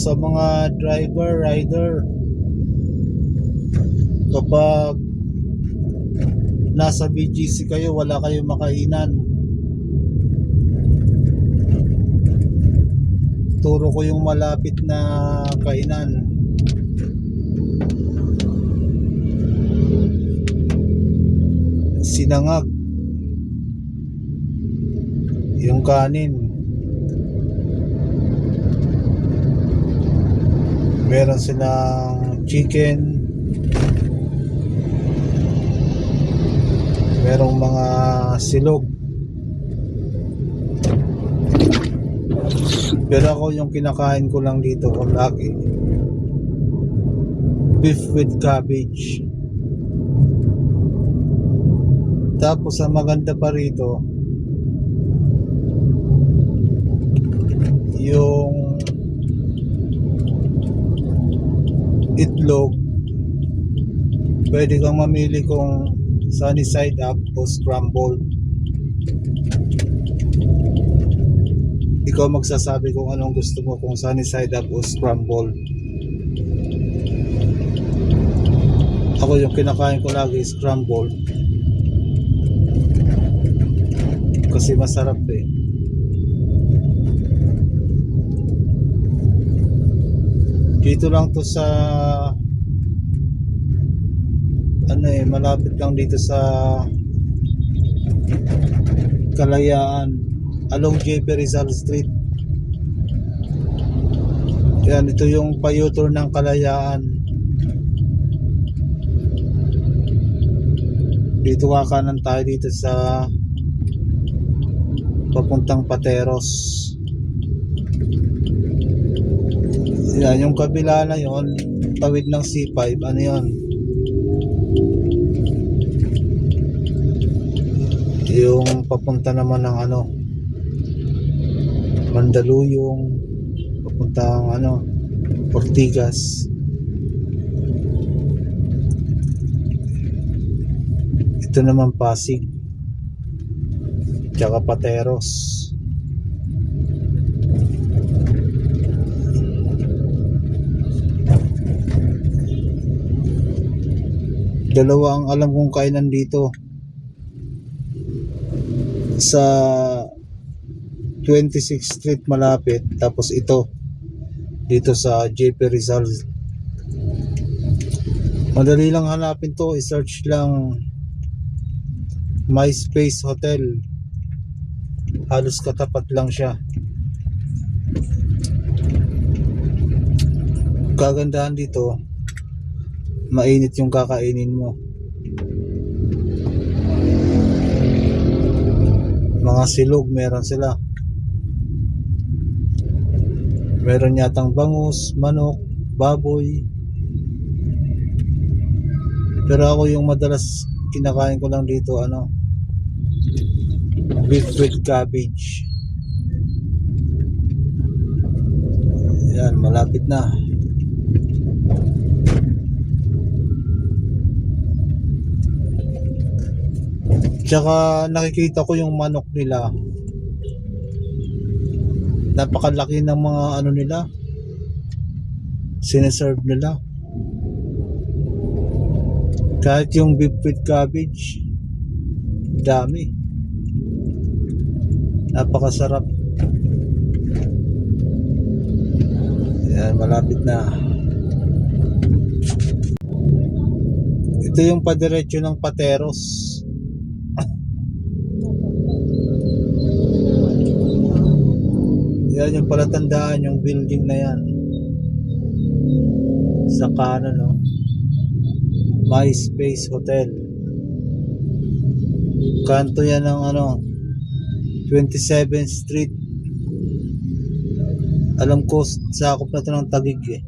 sa mga driver, rider, kapag nasa BGC kayo, wala kayong makainan. Turo ko yung malapit na kainan. Sinangag. Yung kanin. Meron silang chicken. Merong mga silog. Pero ako yung kinakain ko lang dito ko lagi. Beef with cabbage. Tapos ang maganda pa rito, yung itlog, pwede kang mamili kung sunny side up o scrambled. Ikaw magsasabi kung anong gusto mo, kung sunny side up o scrambled. Ako yung kinakain ko lagi scrambled. Kasi masarap eh. Dito lang to sa ano eh, malapit lang dito sa Kalayaan along JP Rizal Street. Yan, ito yung payutor ng Kalayaan. Dito kakanan tayo dito sa papuntang Pateros. Yan, yung kabila na yon tawid ng C5, ano yon yung papunta naman ng ano Mandaluyong papuntang ano Ortigas. Ito naman Pasig tsaka Pateros dalawa ang alam kong kainan dito. Sa 26th Street malapit tapos ito dito sa JP Rizal. Madali lang hanapin to i-search lang MySpace Hotel. Halos katapat lang siya. Kagandahan dito mainit yung kakainin mo. Mga silog meron sila. Meron yatang bangus, manok, baboy. Pero ako yung madalas kinakain ko lang dito ano beef with cabbage. Yan malapit na Tsaka nakikita ko yung manok nila. Napakalaki ng mga ano nila. Sineserve nila. Kahit yung beef with cabbage. Dami. Napakasarap. Yan, malapit na. Ito yung padiretso ng Pateros. Yan yung palatandaan, yung building na yan. Sa kanan, no? MySpace Hotel. Kanto yan ng ano, 27th Street. Alam ko, sakop na to ng Tagig eh.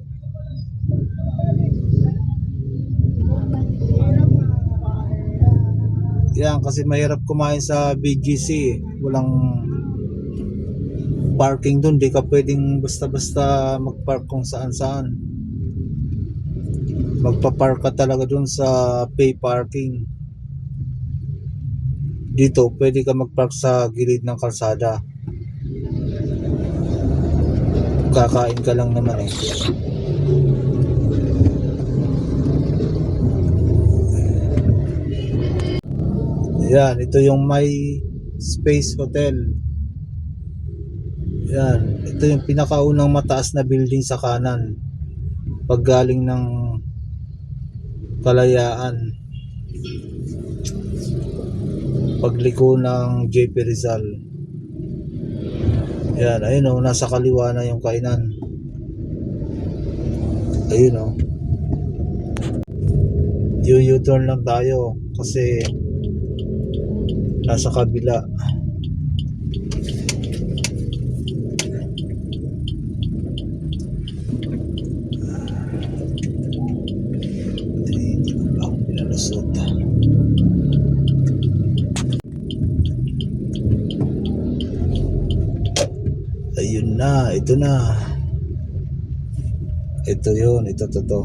Yan, kasi mahirap kumain sa BGC eh. Walang parking doon, di ka pwedeng basta-basta magpark kung saan-saan. Magpa-park ka talaga doon sa pay parking. Dito, pwede ka magpark sa gilid ng kalsada. Kakain ka lang naman eh. Yan, ito yung My Space Hotel. Yan, ito yung pinakaunang mataas na building sa kanan. Pag galing ng Kalayaan. Pagliko ng JP Rizal. Yan, ayun o, nasa kaliwa na yung kainan. Ayun o. U-turn lang tayo kasi nasa kabila. Hindi ko pa ako pinalusot. Ayun na, ito na. Ito yun, ito to to.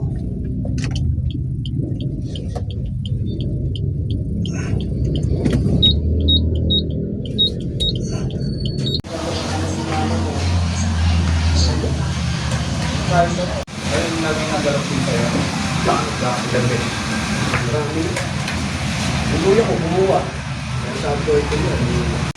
Ayun naging nagalap din kayo. Gabi. Bumuya ko, bumuwa. Kaya sabi ko ito yun.